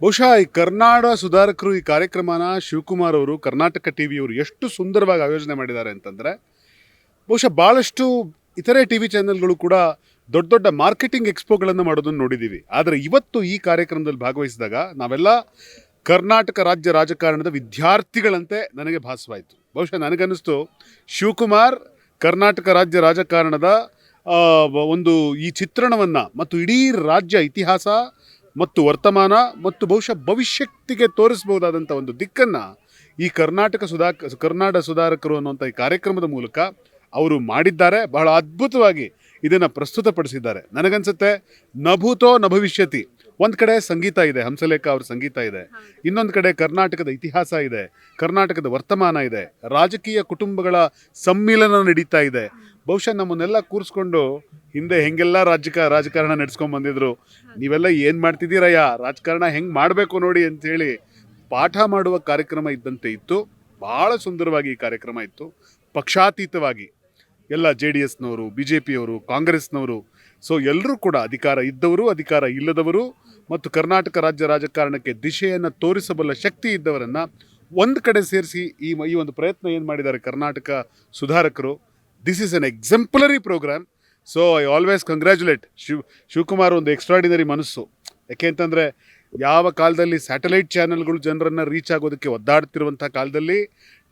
ಬಹುಶಃ ಈ ಕರ್ನಾಡ ಸುಧಾರಕರು ಈ ಕಾರ್ಯಕ್ರಮನ ಶಿವಕುಮಾರ್ ಅವರು, ಕರ್ನಾಟಕ ಟಿ ವಿಯವರು ಎಷ್ಟು ಸುಂದರವಾಗಿ ಆಯೋಜನೆ ಮಾಡಿದ್ದಾರೆ ಅಂತಂದರೆ, ಬಹುಶಃ ಭಾಳಷ್ಟು ಇತರೆ ಟಿ ವಿ ಚಾನೆಲ್ಗಳು ಕೂಡ ದೊಡ್ಡ ದೊಡ್ಡ ಮಾರ್ಕೆಟಿಂಗ್ ಎಕ್ಸ್ಪೋಗಳನ್ನು ಮಾಡೋದನ್ನು ನೋಡಿದ್ದೀವಿ. ಆದರೆ ಇವತ್ತು ಈ ಕಾರ್ಯಕ್ರಮದಲ್ಲಿ ಭಾಗವಹಿಸಿದಾಗ ನಾವೆಲ್ಲ ಕರ್ನಾಟಕ ರಾಜ್ಯ ರಾಜಕಾರಣದ ವಿದ್ಯಾರ್ಥಿಗಳಂತೆ ನನಗೆ ಭಾಸವಾಯಿತು. ಬಹುಶಃ ನನಗನ್ನಿಸ್ತು ಶಿವಕುಮಾರ್ ಕರ್ನಾಟಕ ರಾಜ್ಯ ರಾಜಕಾರಣದ ಒಂದು ಈ ಚಿತ್ರಣವನ್ನು ಮತ್ತು ಇಡೀ ರಾಜ್ಯ ಇತಿಹಾಸ ಮತ್ತು ವರ್ತಮಾನ ಮತ್ತು ಬಹುಶಃ ಭವಿಷ್ಯತ್ತಿಗೆ ತೋರಿಸಬಹುದಾದಂಥ ಒಂದು ದಿಕ್ಕನ್ನು ಈ ಕರ್ನಾಟಕ ಸುಧಾ ಕರ್ನಾಟಕ ಸುಧಾರಕರು ಅನ್ನುವಂಥ ಈ ಕಾರ್ಯಕ್ರಮದ ಮೂಲಕ ಅವರು ಮಾಡಿದ್ದಾರೆ. ಬಹಳ ಅದ್ಭುತವಾಗಿ ಇದನ್ನು ಪ್ರಸ್ತುತಪಡಿಸಿದ್ದಾರೆ. ನನಗನ್ಸುತ್ತೆ ನಭೂತೋ ನ ಭವಿಷ್ಯತಿ. ಒಂದು ಕಡೆ ಸಂಗೀತ ಇದೆ ಹಂಸಲೇಖ ಅವ್ರ ಸಂಗೀತ ಇದೆ. ಇನ್ನೊಂದು ಕಡೆ ಕರ್ನಾಟಕದ ಇತಿಹಾಸ ಇದೆ ಕರ್ನಾಟಕದ ವರ್ತಮಾನ ಇದೆ. ರಾಜಕೀಯ ಕುಟುಂಬಗಳ ಸಮ್ಮಿಲನ ನಡೀತಾ ಇದೆ. ಬಹುಶಃ ನಮ್ಮನ್ನೆಲ್ಲ ಕೂರಿಸ್ಕೊಂಡು ಹಿಂದೆ ಹೆಂಗೆಲ್ಲ ರಾಜಕ, ರಾಜಕಾರಣ ನಡೆಸ್ಕೊಂಡ್ ಬಂದಿದ್ರು. ನೀವೆಲ್ಲ ಏನು ಮಾಡ್ತಿದ್ದೀರಯ್ಯ ರಾಜಕಾರಣ ಹೆಂಗೆ ಮಾಡಬೇಕು ನೋಡಿ ಅಂತೇಳಿ ಪಾಠ ಮಾಡುವ ಕಾರ್ಯಕ್ರಮ ಇದ್ದಂತೆ ಇತ್ತು. ಭಾಳ ಸುಂದರವಾಗಿ ಈ ಕಾರ್ಯಕ್ರಮ ಇತ್ತು. ಪಕ್ಷಾತೀತವಾಗಿ ಎಲ್ಲ ಜೆ ಡಿ ಎಸ್ನವರು, ಬಿ ಜೆ ಪಿಯವರು, ಕಾಂಗ್ರೆಸ್ನವರು, ಸೊ ಎಲ್ಲರೂ ಕೂಡ ಅಧಿಕಾರ ಇದ್ದವರು, ಅಧಿಕಾರ ಇಲ್ಲದವರು ಮತ್ತು ಕರ್ನಾಟಕ ರಾಜ್ಯ ರಾಜಕಾರಣಕ್ಕೆ ದಿಶೆಯನ್ನು ತೋರಿಸಬಲ್ಲ ಶಕ್ತಿ ಇದ್ದವರನ್ನು ಒಂದು ಕಡೆ ಸೇರಿಸಿ ಈ ಈ ಒಂದು ಪ್ರಯತ್ನ ಏನು ಮಾಡಿದ್ದಾರೆ Karnataka ಸುಧಾರಕರು this is an exemplary programme so I always congratulate Shiv Shivakumar ಒಂದು ಎಕ್ಸ್ಟ್ರಾಡಿನರಿ ಮನಸ್ಸು. ಯಾಕೆ ಅಂತಂದರೆ, ಯಾವ ಕಾಲದಲ್ಲಿ ಸ್ಯಾಟಲೈಟ್ ಚಾನೆಲ್ಗಳು ಜನರನ್ನು ರೀಚ್ ಆಗೋದಕ್ಕೆ ಒದ್ದಾಡ್ತಿರುವಂಥ ಕಾಲದಲ್ಲಿ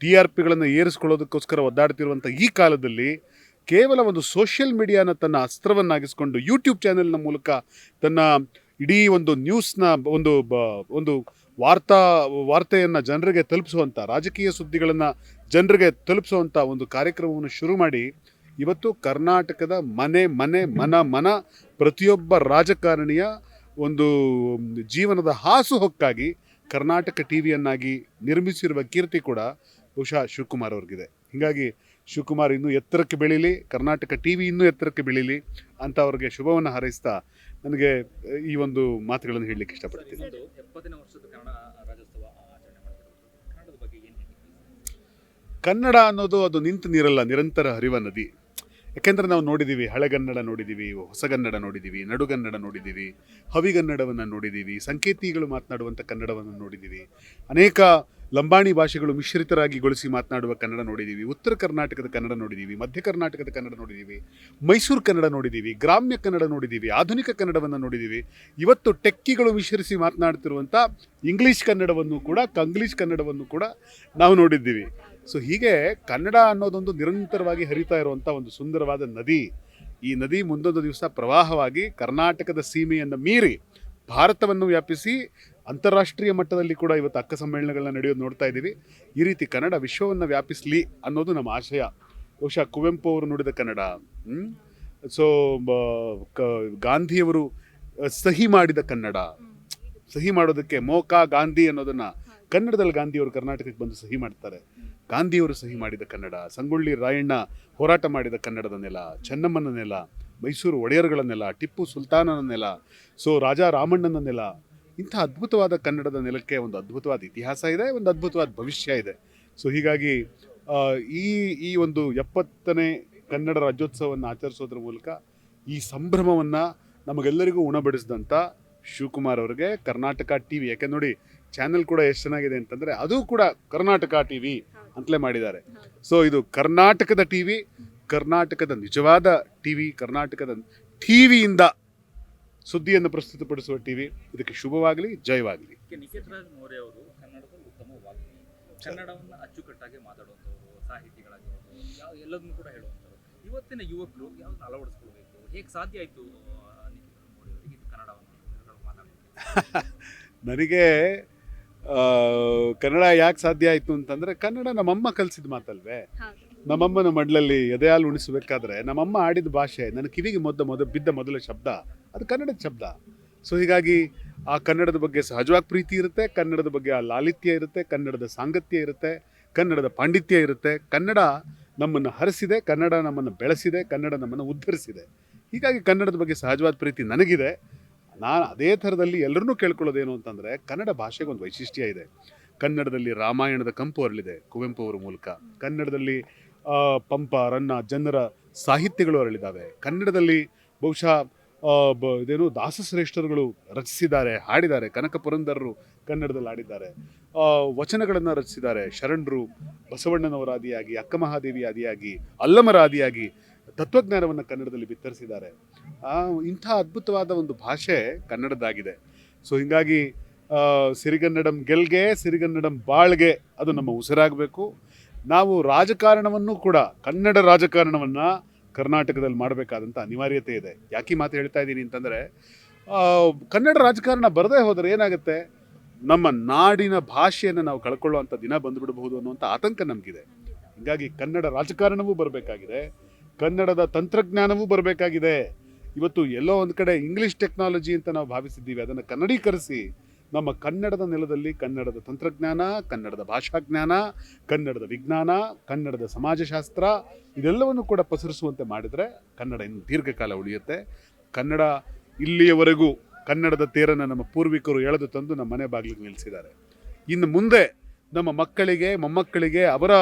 ಟಿ ಆರ್ ಪಿಗಳನ್ನು ಏರಿಸ್ಕೊಳ್ಳೋದಕ್ಕೋಸ್ಕರ ಒದ್ದಾಡ್ತಿರುವಂಥ ಈ ಕಾಲದಲ್ಲಿ, ಕೇವಲ ಒಂದು ಸೋಷಿಯಲ್ ಮೀಡಿಯಾನ ತನ್ನ ಅಸ್ತ್ರವನ್ನಾಗಿಸ್ಕೊಂಡು ಯೂಟ್ಯೂಬ್ ಚಾನೆಲ್ನ ಮೂಲಕ ತನ್ನ ಇಡೀ ಒಂದು ನ್ಯೂಸ್ನ ಒಂದು ಬ, ಒಂದು ವಾರ್ತಾ, ವಾರ್ತೆಯನ್ನು ಜನರಿಗೆ ತಲುಪಿಸುವಂಥ ರಾಜಕೀಯ ಸುದ್ದಿಗಳನ್ನು ಜನರಿಗೆ ತಲುಪಿಸುವಂಥ ಒಂದು ಕಾರ್ಯಕ್ರಮವನ್ನು ಶುರು ಮಾಡಿ, ಇವತ್ತು ಕರ್ನಾಟಕದ ಮನೆ ಮನೆ, ಮನ ಮನ ಪ್ರತಿಯೊಬ್ಬ ರಾಜಕಾರಣಿಯ ಒಂದು ಜೀವನದ ಹಾಸುಹೊಕ್ಕಾಗಿ ಕರ್ನಾಟಕ ಟಿ ವಿಯನ್ನಾಗಿ ನಿರ್ಮಿಸಿರುವ ಕೀರ್ತಿ ಕೂಡ ಬಹುಶಃ ಶಿವಕುಮಾರ್ ಅವ್ರಿಗಿದೆ. ಹೀಗಾಗಿ ಶಿವಕುಮಾರ್ ಇನ್ನೂ ಎತ್ತರಕ್ಕೆ ಬೆಳೀಲಿ, ಕರ್ನಾಟಕ ಟಿ ವಿ ಇನ್ನೂ ಎತ್ತರಕ್ಕೆ ಬೆಳೀಲಿ ಅಂತ ಅವ್ರಿಗೆ ಶುಭವನ್ನು ಹಾರೈಸ್ತಾ ನನಗೆ ಈ ಒಂದು ಮಾತುಗಳನ್ನು ಹೇಳಲಿಕ್ಕೆ ಇಷ್ಟಪಡ್ತೀನಿ. ಕನ್ನಡ ಅನ್ನೋದು ಅದು ನಿಂತು ನೀರಲ್ಲ, ನಿರಂತರ ಹರಿವ ನದಿ. ಯಾಕೆಂದರೆ ನಾವು ನೋಡಿದ್ದೀವಿ ಹಳೆಗನ್ನಡ ನೋಡಿದ್ದೀವಿ ಹೊಸಗನ್ನಡ ನೋಡಿದ್ದೀವಿ ನಡುಗನ್ನಡ ನೋಡಿದ್ದೀವಿ ಹವಿಗನ್ನಡವನ್ನು ನೋಡಿದ್ದೀವಿ ಸಂಕೇತಿಗಳು ಮಾತನಾಡುವಂಥ ಕನ್ನಡವನ್ನು ನೋಡಿದ್ದೀವಿ ಅನೇಕ ಲಂಬಾಣಿ ಭಾಷೆಗಳು ಮಿಶ್ರಿತರಾಗಿ ಗೊಳಿಸಿ ಮಾತನಾಡುವ ಕನ್ನಡ ನೋಡಿದ್ದೀವಿ ಉತ್ತರ ಕರ್ನಾಟಕದ ಕನ್ನಡ ನೋಡಿದ್ದೀವಿ ಮಧ್ಯ ಕರ್ನಾಟಕದ ಕನ್ನಡ ನೋಡಿದ್ದೀವಿ ಮೈಸೂರು ಕನ್ನಡ ನೋಡಿದ್ದೀವಿ ಗ್ರಾಮ್ಯ ಕನ್ನಡ ನೋಡಿದ್ದೀವಿ ಆಧುನಿಕ ಕನ್ನಡವನ್ನು ನೋಡಿದ್ದೀವಿ ಇವತ್ತು ಟೆಕ್ಕಿಗಳು ಮಿಶ್ರಿಸಿ ಮಾತನಾಡ್ತಿರುವಂಥ ಇಂಗ್ಲೀಷ್ ಕನ್ನಡವನ್ನು ಕೂಡ, ಕಂಗ್ಲೀಷ್ ಕನ್ನಡವನ್ನು ಕೂಡ ನಾವು ನೋಡಿದ್ದೀವಿ. ಸೊ ಹೀಗೆ ಕನ್ನಡ ಅನ್ನೋದೊಂದು ನಿರಂತರವಾಗಿ ಹರಿತಾ ಇರುವಂಥ ಒಂದು ಸುಂದರವಾದ ನದಿ ಈ ನದಿ ಮುಂದೊಂದು ದಿವಸ ಪ್ರವಾಹವಾಗಿ ಕರ್ನಾಟಕದ ಸೀಮೆಯನ್ನು ಮೀರಿ ಭಾರತವನ್ನು ವ್ಯಾಪಿಸಿ ಅಂತಾರಾಷ್ಟ್ರೀಯ ಮಟ್ಟದಲ್ಲಿ ಕೂಡ ಇವತ್ತು ಅಕ್ಕ ಸಮ್ಮೇಳನಗಳನ್ನ ನಡೆಯೋದು ನೋಡ್ತಾ ಇದ್ದೀವಿ. ಈ ರೀತಿ ಕನ್ನಡ ವಿಶ್ವವನ್ನು ವ್ಯಾಪಿಸಲಿ ಅನ್ನೋದು ನಮ್ಮ ಆಶಯ. ಬಹುಶಃ ಕುವೆಂಪು ಅವರು ನುಡಿದ ಕನ್ನಡ ಸೊ ಗಾಂಧಿಯವರು ಸಹಿ ಮಾಡಿದ ಕನ್ನಡ. ಸಹಿ ಮಾಡೋದಕ್ಕೆ ಮೋಕಾ ಗಾಂಧಿ ಅನ್ನೋದನ್ನು ಕನ್ನಡದಲ್ಲಿ ಗಾಂಧಿಯವರು ಕರ್ನಾಟಕಕ್ಕೆ ಬಂದು ಸಹಿ ಮಾಡ್ತಾರೆ. ಗಾಂಧಿಯವರು ಸಹಿ ಮಾಡಿದ ಕನ್ನಡ, ಸಂಗೊಳ್ಳಿ ರಾಯಣ್ಣ ಹೋರಾಟ ಮಾಡಿದ ಕನ್ನಡದ ನೆಲ, ಚೆನ್ನಮ್ಮನ ನೆಲ, ಮೈಸೂರು ಒಡೆಯರ್ಗಳ ನೆಲ, ಟಿಪ್ಪು ಸುಲ್ತಾನನ ನೆಲ, ಸೊ ರಾಜಾ ರಾಮಣ್ಣನ ನೆಲ. ಇಂಥ ಅದ್ಭುತವಾದ ಕನ್ನಡದ ನೆಲಕ್ಕೆ ಒಂದು ಅದ್ಭುತವಾದ ಇತಿಹಾಸ ಇದೆ, ಒಂದು ಅದ್ಭುತವಾದ ಭವಿಷ್ಯ ಇದೆ. ಸೊ ಹೀಗಾಗಿ ಈ ಈ ಒಂದು ಎಪ್ಪತ್ತನೇ ಕನ್ನಡ ರಾಜ್ಯೋತ್ಸವವನ್ನು ಆಚರಿಸೋದ್ರ ಮೂಲಕ ಈ ಸಂಭ್ರಮವನ್ನು ನಮಗೆಲ್ಲರಿಗೂ ಉಣಬಡಿಸಿದಂಥ ಶಿವಕುಮಾರ್ ಅವರಿಗೆ ಕರ್ನಾಟಕ ಟಿ ವಿ ಯಾಕೆ ನೋಡಿ ಚಾನೆಲ್ ಕೂಡ ಎಷ್ಟು ಚೆನ್ನಾಗಿದೆ ಅಂತಂದರೆ ಅದು ಕೂಡ ಕರ್ನಾಟಕ ಟಿ ವಿ ಅಂತಲೇ ಮಾಡಿದ್ದಾರೆ. ಸೊ ಇದು ಕರ್ನಾಟಕದ ಟಿ ವಿ ಕರ್ನಾಟಕದ ನಿಜವಾದ ಟಿ ವಿ ಕರ್ನಾಟಕದ ಟಿ ವಿಯಿಂದ ಸುದ್ದಿಯನ್ನು ಪ್ರಸ್ತುತಪಡಿಸುವ ಟಿ ವಿ ಇದಕ್ಕೆ ಶುಭವಾಗಲಿ ಜಯವಾಗಲಿ. ಅದಕ್ಕೆ ನಿಖಿತ್ ಮೌರ್ಯ ಅವರು ಕನ್ನಡದ ಉತ್ತಮ ವಾಗ್ಮಿ. ಕನ್ನಡವನ್ನು ಅಚ್ಚುಕಟ್ಟಾಗಿ ಮಾತಾಡುವಂಥವ್ರು ಸಾಹಿತಿಗಳಾಗಿರೋದು ಯಾವ ಎಲ್ಲದನ್ನು ಕೂಡ ಹೇಳುವಂಥವ್ರು ಇವತ್ತಿನ ಯುವಕರು ಯಾವ್ದು ಅಳವಡಿಸ್ಕೊಳ್ಬೇಕು? ಹೇಗೆ ಸಾಧ್ಯ ಆಯಿತು ನಿಖಿತ್ ಮೌರ್ಯ ಅವರಿಗೆ? ಕನ್ನಡವನ್ನು ಮಾತಾಡೋದು ನನಗೆ ಕನ್ನಡ ಯಾಕೆ ಸಾಧ್ಯ ಆಯಿತು ಅಂತಂದರೆ ಕನ್ನಡ ನಮ್ಮಮ್ಮ ಕಲಿಸಿದ ಮಾತಲ್ವೇ? ನಮ್ಮಮ್ಮನ ಮಡ್ಲಲ್ಲಿ ಎದೆಯಾಲು ಉಣಿಸಬೇಕಾದ್ರೆ ನಮ್ಮಮ್ಮ ಆಡಿದ ಭಾಷೆ ನನ್ನ ಕಿವಿಗೆ ಮೊದ್ದ ಮೊದ ಬಿದ್ದ ಮೊದಲ ಶಬ್ದ ಅದು ಕನ್ನಡದ ಶಬ್ದ. ಸೊ ಹೀಗಾಗಿ ಆ ಕನ್ನಡದ ಬಗ್ಗೆ ಸಹಜವಾಗಿ ಪ್ರೀತಿ ಇರುತ್ತೆ ಕನ್ನಡದ ಬಗ್ಗೆ ಆ ಲಾಲಿತ್ಯ ಇರುತ್ತೆ ಕನ್ನಡದ ಸಾಂಗತ್ಯ ಇರುತ್ತೆ ಕನ್ನಡದ ಪಾಂಡಿತ್ಯ ಇರುತ್ತೆ. ಕನ್ನಡ ನಮ್ಮನ್ನು ಹರಿಸಿದೆ ಕನ್ನಡ ನಮ್ಮನ್ನು ಬೆಳೆಸಿದೆ ಕನ್ನಡ ನಮ್ಮನ್ನು ಉದ್ಧರಿಸಿದೆ. ಹೀಗಾಗಿ ಕನ್ನಡದ ಬಗ್ಗೆ ಸಹಜವಾದ ಪ್ರೀತಿ ನನಗಿದೆ. ನಾನು ಅದೇ ಥರದಲ್ಲಿ ಎಲ್ಲರನ್ನೂ ಕೇಳ್ಕೊಳ್ಳೋದೇನು ಅಂತಂದರೆ ಕನ್ನಡ ಭಾಷೆಗೆ ಒಂದು ವೈಶಿಷ್ಟ್ಯ ಇದೆ. ಕನ್ನಡದಲ್ಲಿ ರಾಮಾಯಣದ ಕಂಪು ಅರಳಿದೆ, ಕುವೆಂಪು ಅವರ ಮೂಲಕ. ಕನ್ನಡದಲ್ಲಿ ಪಂಪ, ರನ್ನ, ಜನರ ಸಾಹಿತ್ಯಗಳು ಅರಳಿದ್ದಾವೆ ಕನ್ನಡದಲ್ಲಿ ಬಹುಶಃ ಬ, ಇದೇನು ದಾಸಶ್ರೇಷ್ಠರುಗಳು ರಚಿಸಿದ್ದಾರೆ, ಹಾಡಿದ್ದಾರೆ. ಕನಕ ಪುರಂದರರು ಕನ್ನಡದಲ್ಲಿ ಹಾಡಿದ್ದಾರೆ. ವಚನಗಳನ್ನು ರಚಿಸಿದ್ದಾರೆ. ಶರಣರು ಬಸವಣ್ಣನವರ ಆದಿಯಾಗಿ ಅಕ್ಕ ಮಹಾದೇವಿ ಆದಿಯಾಗಿ ಅಲ್ಲಮರ ಆದಿಯಾಗಿ ತತ್ವಜ್ಞಾನವನ್ನು ಕನ್ನಡದಲ್ಲಿ ಬಿತ್ತರಿಸಿದ್ದಾರೆ. ಇಂಥ ಅದ್ಭುತವಾದ ಒಂದು ಭಾಷೆ ಕನ್ನಡದ್ದಾಗಿದೆ ಸೊ ಹೀಗಾಗಿ ಸಿರಿಗನ್ನಡಂ ಗೆಲ್ಗೆ, ಸಿರಿಗನ್ನಡಂ ಬಾಳ್ಗೆ ಅದು ನಮ್ಮ ಉಸಿರಾಗಬೇಕು. ನಾವು ರಾಜಕಾರಣವನ್ನು ಕೂಡ, ಕನ್ನಡ ರಾಜಕಾರಣವನ್ನು ಕರ್ನಾಟಕದಲ್ಲಿ ಮಾಡಬೇಕಾದಂಥ ಅನಿವಾರ್ಯತೆ ಇದೆ. ಯಾಕೆ ಮಾತು ಹೇಳ್ತಾ ಇದ್ದೀನಿ ಅಂತಂದರೆ ಕನ್ನಡ ರಾಜಕಾರಣ ಬರದೇ ಹೋದರೆ ಏನಾಗುತ್ತೆ? ನಮ್ಮ ನಾಡಿನ ಭಾಷೆಯನ್ನು ನಾವು ಕಳ್ಕೊಳ್ಳುವಂಥ ದಿನ ಬಂದುಬಿಡಬಹುದು ಅನ್ನುವಂಥ ಆತಂಕ ನಮಗಿದೆ. ಹೀಗಾಗಿ ಕನ್ನಡ ರಾಜಕಾರಣವೂ ಬರಬೇಕಾಗಿದೆ. ಕನ್ನಡದ ತಂತ್ರಜ್ಞಾನವೂ ಬರಬೇಕಾಗಿದೆ. ಇವತ್ತು ಎಲ್ಲೋ ಒಂದು ಕಡೆ ಇಂಗ್ಲಿಷ್ ಟೆಕ್ನಾಲಜಿ ಅಂತ ನಾವು ಭಾವಿಸಿದ್ದೀವಿ. ಅದನ್ನು ಕನ್ನಡೀಕರಿಸಿ ನಮ್ಮ ಕನ್ನಡದ ನೆಲದಲ್ಲಿ ಕನ್ನಡದ ತಂತ್ರಜ್ಞಾನ, ಕನ್ನಡದ ಭಾಷಾಜ್ಞಾನ, ಕನ್ನಡದ ವಿಜ್ಞಾನ, ಕನ್ನಡದ ಸಮಾಜಶಾಸ್ತ್ರ ಇದೆಲ್ಲವನ್ನು ಕೂಡ ಪಸರಿಸುವಂತೆ ಮಾಡಿದರೆ ಕನ್ನಡ ಇನ್ನು ದೀರ್ಘಕಾಲ ಉಳಿಯುತ್ತೆ. ಕನ್ನಡ ಇಲ್ಲಿಯವರೆಗೂ ಕನ್ನಡದ ತೇರನ್ನು ನಮ್ಮ ಪೂರ್ವಿಕರು ಎಳೆದು ತಂದು ನಮ್ಮ ಮನೆ ಬಾಗಿಲಿಗೆ ನಿಲ್ಲಿಸಿದ್ದಾರೆ. ಇನ್ನು ಮುಂದೆ ನಮ್ಮ ಮಕ್ಕಳಿಗೆ, ಮೊಮ್ಮಕ್ಕಳಿಗೆ ಅವರ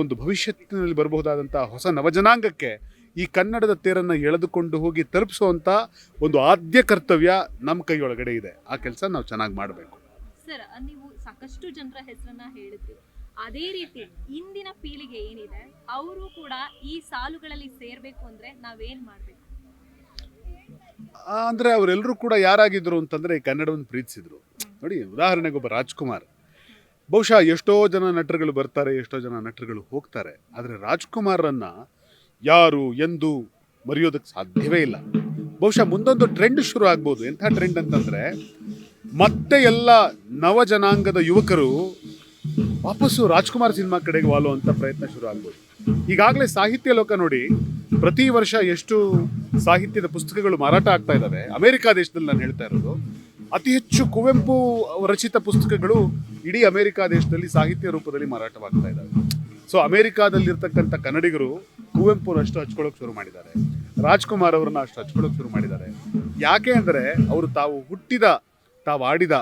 ಒಂದು ಭವಿಷ್ಯತ್ತಿನಲ್ಲಿ ಬರಬಹುದಾದಂಥ ಹೊಸ ನವಜನಾಂಗಕ್ಕೆ ಈ ಕನ್ನಡದ ತೇರನ್ನು ಎಳೆದುಕೊಂಡು ಹೋಗಿ ತಲುಪಿಸುವಂಥ ಒಂದು ಆದ್ಯ ಕರ್ತವ್ಯ ನಮ್ಮ ಕೈಯೊಳಗಡೆ ಇದೆ. ಆ ಕೆಲಸ ನಾವು ಚೆನ್ನಾಗಿ ಮಾಡಬೇಕು. ಸರ್ ನೀವು ಸಾಕಷ್ಟು ಜನರ ಹೆಸರನ್ನ ಹೇಳಿದ್ರಿ. ಅದೇ ರೀತಿ ಇಂದಿನ ಪೀಳಿಗೆ ಏನಿದೆ ಅವರು ಕೂಡ ಈ ಸಾಲುಗಳಲ್ಲಿ ಸೇರ್ಬೇಕು ಅಂದ್ರೆ ನಾವೇನ್ ಮಾಡ್ಬೇಕು? ಅಂದ್ರೆ ಅವರೆಲ್ಲರೂ ಕೂಡ ಯಾರಾಗಿದ್ರು ಅಂತಂದ್ರೆ ಈ ಕನ್ನಡವನ್ನು ಪ್ರೀತಿಸಿದ್ರು. ನೋಡಿ ಉದಾಹರಣೆಗೆ ಒಬ್ಬ ರಾಜ್ಕುಮಾರ್. ಬಹುಶಃ ಎಷ್ಟೋ ಜನ ನಟರುಗಳು ಬರ್ತಾರೆ ಎಷ್ಟೋ ಜನ ನಟರುಗಳು ಹೋಗ್ತಾರೆ. ಆದರೆ ರಾಜ್ಕುಮಾರನ್ನ ಯಾರು ಎಂದು ಮರೆಯೋದಕ್ಕೆ ಸಾಧ್ಯವೇ ಇಲ್ಲ. ಬಹುಶಃ ಮುಂದೊಂದು ಟ್ರೆಂಡ್ ಶುರು ಆಗ್ಬೋದು. ಎಂಥ ಟ್ರೆಂಡ್ ಅಂತಂದರೆ, ಮತ್ತೆ ಎಲ್ಲ ನವ ಜನಾಂಗದ ಯುವಕರು ವಾಪಸ್ಸು ರಾಜ್ಕುಮಾರ್ ಸಿನಿಮಾ ಕಡೆಗೆ ವಾಲುವಂಥ ಪ್ರಯತ್ನ ಶುರು ಆಗ್ಬೋದು. ಈಗಾಗಲೇ ಸಾಹಿತ್ಯ ಲೋಕ ನೋಡಿ, ಪ್ರತಿ ವರ್ಷ ಎಷ್ಟು ಸಾಹಿತ್ಯದ ಪುಸ್ತಕಗಳು ಮಾರಾಟ ಆಗ್ತಾ ಇದ್ದಾವೆ. ಅಮೆರಿಕ ದೇಶದಲ್ಲಿ ನಾನು ಹೇಳ್ತಾ ಇರೋದು, ಅತಿ ಹೆಚ್ಚು ಕುವೆಂಪು ರಚಿತ ಪುಸ್ತಕಗಳು ಇಡೀ ಅಮೆರಿಕ ದೇಶದಲ್ಲಿ ಸಾಹಿತ್ಯ ರೂಪದಲ್ಲಿ ಮಾರಾಟವಾಗ್ತಾ ಇದ್ದಾವೆ. ಸೊ ಅಮೆರಿಕಾದಲ್ಲಿರ್ತಕ್ಕಂಥ ಕನ್ನಡಿಗರು ಕುವೆಂಪುನಷ್ಟು ಹಚ್ಕೊಳ್ಳೋಕೆ ಶುರು ಮಾಡಿದ್ದಾರೆ. ರಾಜ್ಕುಮಾರ್ ಅವರನ್ನ ಅಷ್ಟು ಹಚ್ಕೊಳ್ಳೋಕೆ ಶುರು ಮಾಡಿದ್ದಾರೆ. ಯಾಕೆ ಅಂದರೆ ಅವರು ತಾವು ಹುಟ್ಟಿದ, ತಾವು ಆಡಿದ,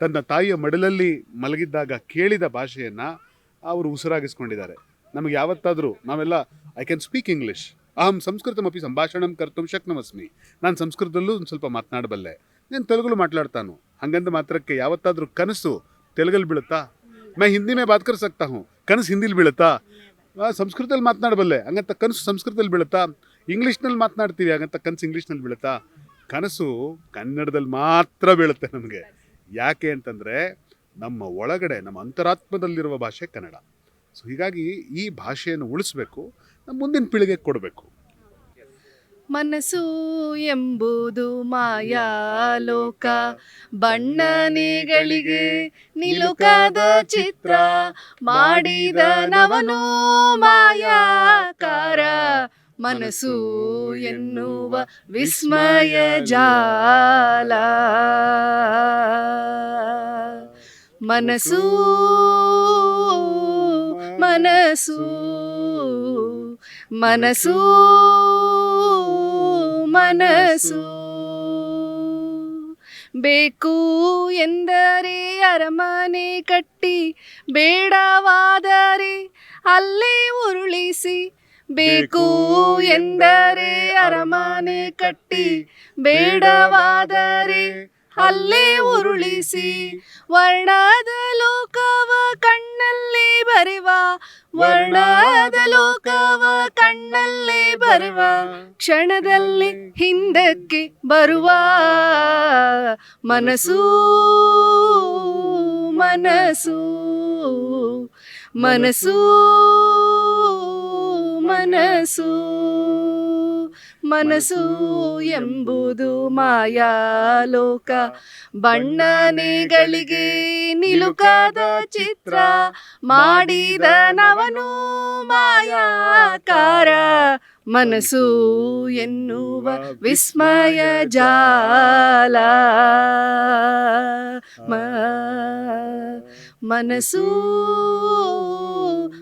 ತನ್ನ ತಾಯಿಯ ಮಡಲಲ್ಲಿ ಮಲಗಿದ್ದಾಗ ಕೇಳಿದ ಭಾಷೆಯನ್ನು ಅವರು ಉಸಿರಾಗಿಸ್ಕೊಂಡಿದ್ದಾರೆ. ನಮಗೆ ಯಾವತ್ತಾದರೂ, ನಾವೆಲ್ಲ ಐ ಕ್ಯಾನ್ ಸ್ಪೀಕ್ ಇಂಗ್ಲೀಷ್ ಅಹಂ ಸಂಸ್ಕೃತಮಪಿ ಸಂಭಾಷಣಂ ಕರ್ತುಂ ಶಕ್ನಮಸ್ಮಿ. ನಾನು ಸಂಸ್ಕೃತದಲ್ಲೂ ಒಂದು ಸ್ವಲ್ಪ ಮಾತನಾಡಬಲ್ಲೆ. ನಾನು ತೆಲುಗುಲು ಮಾತಾಡ್ತಾನು ಹಂಗಂದ ಮಾತ್ರಕ್ಕೆ ಯಾವತ್ತಾದರೂ ಕನಸು ತೆಲುಗಲ್ಲಿ ಬೀಳುತ್ತಾ? ಮೈ ಹಿಂದಿ ಮೇ ಬಾತ್ ಕರ್ ಸಕ್ತಾ ಕನಸು ಹಿಂದಿಲಿ ಬೀಳುತ್ತಾ? ಸಂಸ್ಕೃತದಲ್ಲಿ ಮಾತನಾಡಬಲ್ಲೆ ಹಂಗಂತ ಕನಸು ಸಂಸ್ಕೃತದಲ್ಲಿ ಬೀಳುತ್ತಾ? ಇಂಗ್ಲೀಷ್ನಲ್ಲಿ ಮಾತನಾಡ್ತೀವಿ, ಹಾಗಂತ ಕನಸು ಇಂಗ್ಲೀಷ್ನಲ್ಲಿ ಬೀಳುತ್ತಾ? ಕನಸು ಕನ್ನಡದಲ್ಲಿ ಮಾತ್ರ ಬೀಳುತ್ತೆ ನಮಗೆ. ಯಾಕೆ ಅಂತಂದರೆ ನಮ್ಮ ಒಳಗಡೆ, ನಮ್ಮ ಅಂತರಾತ್ಮದಲ್ಲಿರುವ ಭಾಷೆ ಕನ್ನಡ. ಸೊ ಹೀಗಾಗಿ ಈ ಭಾಷೆಯನ್ನು ಉಳಿಸ್ಬೇಕು, ನಮ್ಮ ಮುಂದಿನ ಪೀಳಿಗೆಗೆ ಕೊಡಬೇಕು. ಮನಸ್ಸು ಎಂಬುದು ಮಾಯಾಲೋಕ. ಬಣ್ಣನೆಗಳಿಗೆ ನಿಲುಕದ ಚಿತ್ರ. ಮಾಡಿದ ನವನು ಮಾಯಾಕಾರ. ಮನಸ್ಸು ಎನ್ನುವ ವಿಸ್ಮಯ ಜಾಲ. ಮನಸ್ಸು ಮನಸ್ಸು ಮನಸ್ಸು ಮನಸ್ಸು ಬೇಕು ಎಂದರೆ ಅರಮನೆ ಕಟ್ಟಿ ಬೇಡವಾದರೆ ಅಲ್ಲೇ ಉರುಳಿಸಿ. ಬೇಕು ಎಂದರೆ ಅರಮನೆ ಕಟ್ಟಿ ಬೇಡವಾದರೆ ಅಲ್ಲೇ ಉರುಳಿಸಿ, ವರ್ಣದ ಲೋಕವ ಕಣ್ಣಲ್ಲಿ ಬರುವ, ವರ್ಣದ ಲೋಕವ ಕಣ್ಣಲ್ಲಿ ಬರುವ, ಕ್ಷಣದಲ್ಲಿ ಹಿಂದಕ್ಕೆ ಬರುವ ಮನಸ್ಸು ಮನಸ್ಸು ಮನಸ್ಸು ಮನಸ್ಸು. ಮನಸ್ಸು ಎಂಬುದು ಮಾಯಾಲೋಕ. ಬಣ್ಣನೆಗಳಿಗೆ ನಿಲುಕದ ಚಿತ್ರ ಮಾಡಿದ ನವನು ಮಾಯಾಕಾರ. ಮನಸು ಎನ್ನುವ ವಿಸ್ಮಯ ಜಾಲ. ಮನಸ್ಸು